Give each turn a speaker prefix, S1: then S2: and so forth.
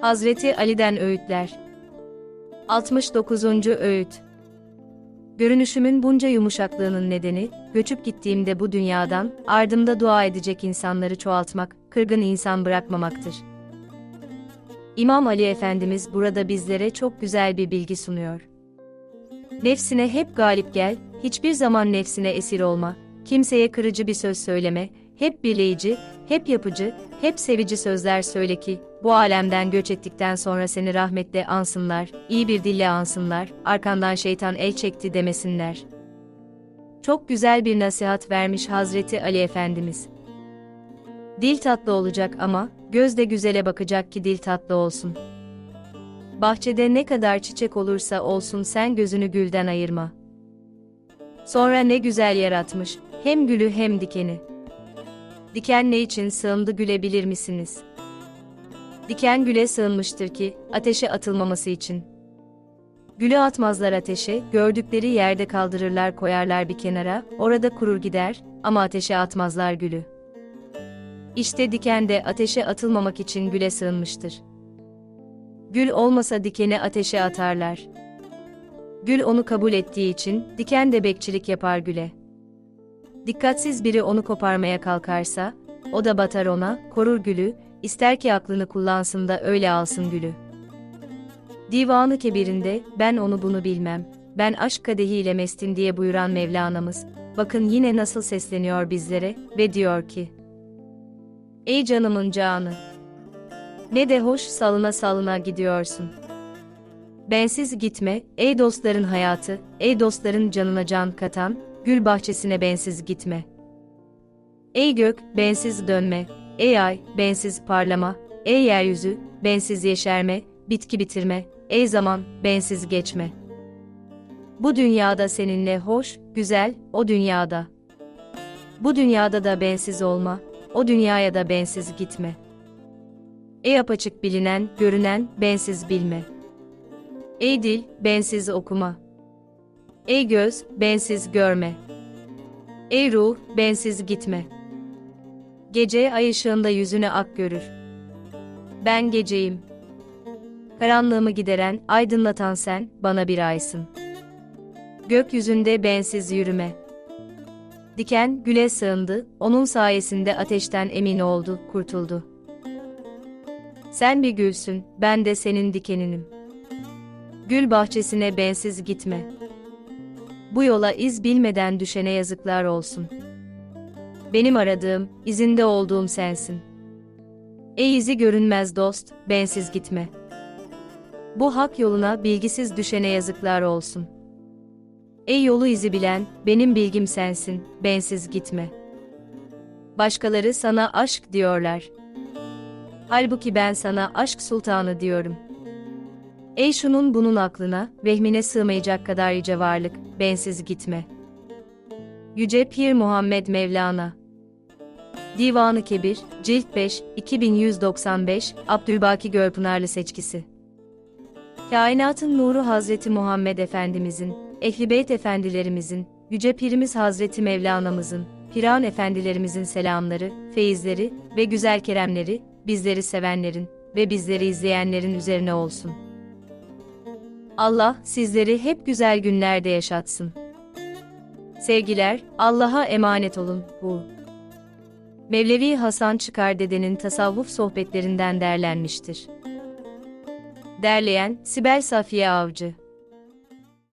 S1: Hazreti Ali'den Öğütler 69. Öğüt Görünüşümün bunca yumuşaklığının nedeni, göçüp gittiğimde bu dünyadan, ardımda dua edecek insanları çoğaltmak, kırgın insan bırakmamaktır. İmam Ali Efendimiz burada bizlere çok güzel bir bilgi sunuyor. Nefsine hep galip gel, hiçbir zaman nefsine esir olma, kimseye kırıcı bir söz söyleme, hep birleyici, hep yapıcı, hep sevici sözler söyle ki, bu alemden göç ettikten sonra seni rahmetle ansınlar, iyi bir dille ansınlar, arkandan şeytan el çekti demesinler. Çok güzel bir nasihat vermiş Hazreti Ali Efendimiz. Dil tatlı olacak ama, göz de güzele bakacak ki dil tatlı olsun. Bahçede ne kadar çiçek olursa olsun sen gözünü gülden ayırma. Sonra ne güzel yaratmış, hem gülü hem dikeni. Diken ne için sığındı gülebilir misiniz? Diken güle sığınmıştır ki, ateşe atılmaması için. Gülü atmazlar ateşe, gördükleri yerde kaldırırlar koyarlar bir kenara, orada kurur gider, ama ateşe atmazlar gülü. İşte diken de ateşe atılmamak için güle sığınmıştır. Gül olmasa dikeni ateşe atarlar. Gül onu kabul ettiği için, diken de bekçilik yapar güle. Dikkatsiz biri onu koparmaya kalkarsa, o da batar ona, korur gülü, ister ki aklını kullansın da öyle alsın gülü. Divanı kebirinde, ben onu bunu bilmem, ben aşk kadehiyle mestim diye buyuran Mevlana'mız, bakın yine nasıl sesleniyor bizlere, ve diyor ki, Ey canımın canı! Ne de hoş salına salına gidiyorsun. Bensiz gitme, ey dostların hayatı, ey dostların canına can katan, gül bahçesine bensiz gitme. Ey gök, bensiz dönme, ey ay, bensiz parlama, ey yeryüzü, bensiz yeşerme, bitki bitirme, ey zaman, bensiz geçme. Bu dünyada seninle hoş, güzel, o dünyada. Bu dünyada da bensiz olma, o dünyaya da bensiz gitme. Ey apaçık bilinen, görünen, bensiz bilme. Ey dil, bensiz okuma. Ey göz, bensiz görme. Ey ruh, bensiz gitme. Gece ay ışığında yüzüne ak görür. Ben geceyim. Karanlığımı gideren, aydınlatan sen, bana bir aysın. Gökyüzünde bensiz yürüme. Diken, güle sığındı, onun sayesinde ateşten emin oldu, kurtuldu. Sen bir gülsün, ben de senin dikeninim. Gül bahçesine bensiz gitme. Bu yola iz bilmeden düşene yazıklar olsun. Benim aradığım, izinde olduğum sensin. Ey izi görünmez dost, bensiz gitme. Bu hak yoluna bilgisiz düşene yazıklar olsun. Ey yolu izi bilen, benim bilgim sensin, bensiz gitme. Başkaları sana aşk diyorlar. Halbuki ben sana aşk sultanı diyorum. Ey şunun bunun aklına, vehmine sığmayacak kadar yüce varlık, bensiz gitme. Yüce Pir Muhammed Mevlana Divanı Kebir, Cilt 5, 2195, Abdülbaki Gölpınarlı Seçkisi Kainatın nuru Hazreti Muhammed Efendimizin, Ehli Beyt Efendilerimizin, Yüce Pirimiz Hazreti Mevlana'mızın, Piran Efendilerimizin selamları, feyizleri ve güzel keremleri, bizleri sevenlerin ve bizleri izleyenlerin üzerine olsun. Allah sizleri hep güzel günlerde yaşatsın. Sevgiler, Allah'a emanet olun. Bu Mevlevi Hasan Çıkar Dede'nin tasavvuf sohbetlerinden derlenmiştir. Derleyen Sibel Safiye Avcı